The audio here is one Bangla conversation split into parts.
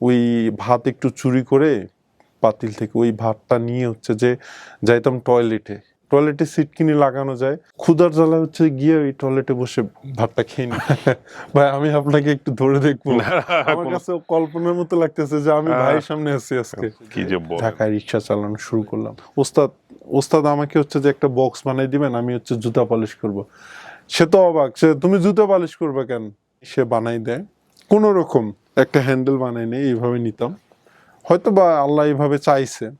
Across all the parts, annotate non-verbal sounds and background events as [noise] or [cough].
ওই ভাত একটু চুরি করে পাতিল থেকে ওই ভাতটা নিয়ে হচ্ছে যে যাইতাম টয়লেটে টয়লেটে সিট কিনে লাগানো যায়। ক্ষুদার জ্বালা হচ্ছে গিয়ে ওই টয়লেটে বসে ভাতটা খেয়ে নি। [laughs] ভাই আমি আপনাকে একটু ধরে দেখব। আমার কাছে কল্পনার মতো লাগতেছে যে আমি ভাইয়ের সামনে আছি আজকে। কি যে। ঢাকায় রিক্সা চালানো শুরু করলাম। ওস্তাদ ওস্তাদ আমাকে হচ্ছে যে একটা বক্স বানিয়ে দিবেন আমি হচ্ছে জুতা পালিশ করব। সে তো অবাক সে তুমি জুতা পালিশ করবে কেন? সে বানাই দেয়। কোন রকম একটা হ্যান্ডেল বানাই নেই এইভাবে নিতাম। হয়তো বা আল্লাহ এইভাবে চাইছে।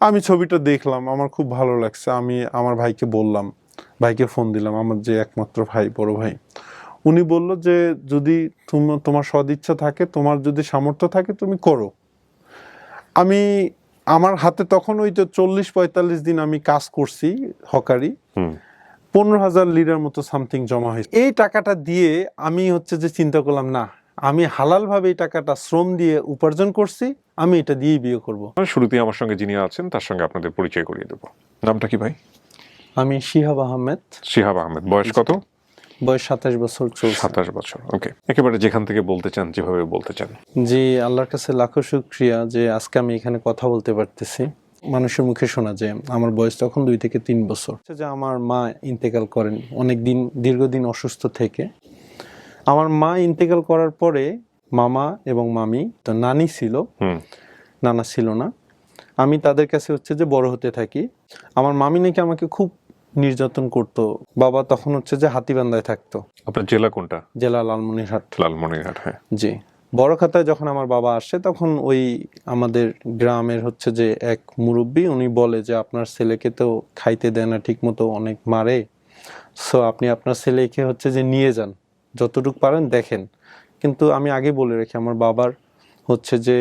আমি ছবিটা দেখলাম আমার খুব ভালো লাগছে। আমি আমার ভাইকে বললাম ভাইকে ফোন দিলাম আমার যে একমাত্র ভাই বড় ভাই। উনি বলল যে যদি তুম- তোমার সদিচ্ছা থাকে তোমার যদি সামর্থ্য থাকে তুমি করো। আমি আমার হাতে তখন ওই তো চল্লিশ পঁয়তাল্লিশ দিন আমি কাজ করছি হকারি। পনেরো হাজার লিটার মতো সামথিং জমা হয়েছে। এই টাকাটা দিয়ে আমি হচ্ছে যে চিন্তা করলাম না আমি হালাল ভাবে এই টাকাটা শ্রম দিয়ে উপার্জন করছি আমি এটা দিয়েই বিয়ে করব। শুরুতেই আমার সঙ্গে যিনি আছেন তার সঙ্গে আপনাদের পরিচয় করিয়ে দেবো। নামটা কি ভাই? আমি শিহাব আহমেদ। শিহাব আহমেদ। বয়স কত? বয়স সাতাশ বছর চলছে। সাতাশ বছর ওকে। একেবারে যেখান থেকে বলতে চান যেভাবে বলতে চান। জি আল্লাহর কাছে লাখো শুক্রিয়া যে আজকে আমি এখানে কথা বলতে পারতেছি। মানুষের মুখে শোনা যে আমার বয়স তখন দুই থেকে তিন বছর। যে আমার মা ইন্তেকাল করেন অনেক দিন দীর্ঘদিন অসুস্থ থেকে আমার মা ইন্তেকাল করার পরে মামা এবং মামি তো নানি ছিল। হুম। নানা ছিল না। আমি তাদের কাছে হচ্ছে যে বড় হতে থাকি। আমার মামি নাকি আমাকে খুব নির্যাতন করতো। বাবা তখন হচ্ছে যে হাতিবান্ধায় থাকতো। আপনার জেলা কোনটা? জেলা লালমনিরহাট। লালমনিরহাট হ্যাঁ। জি। বড় খাতায় যখন আমার বাবা আসে তখন ওই আমাদের গ্রামের হচ্ছে যে এক মুরব্বী উনি বলে যে আপনার ছেলেকে তো খাইতে দেয় না ঠিক মতো অনেক মারে। সো আপনি আপনার ছেলেকে হচ্ছে যে নিয়ে যান। যতটুকু পারেন দেখেন। কিন্তু আমি আগে বলে রাখি আমার বাবার হচ্ছে যে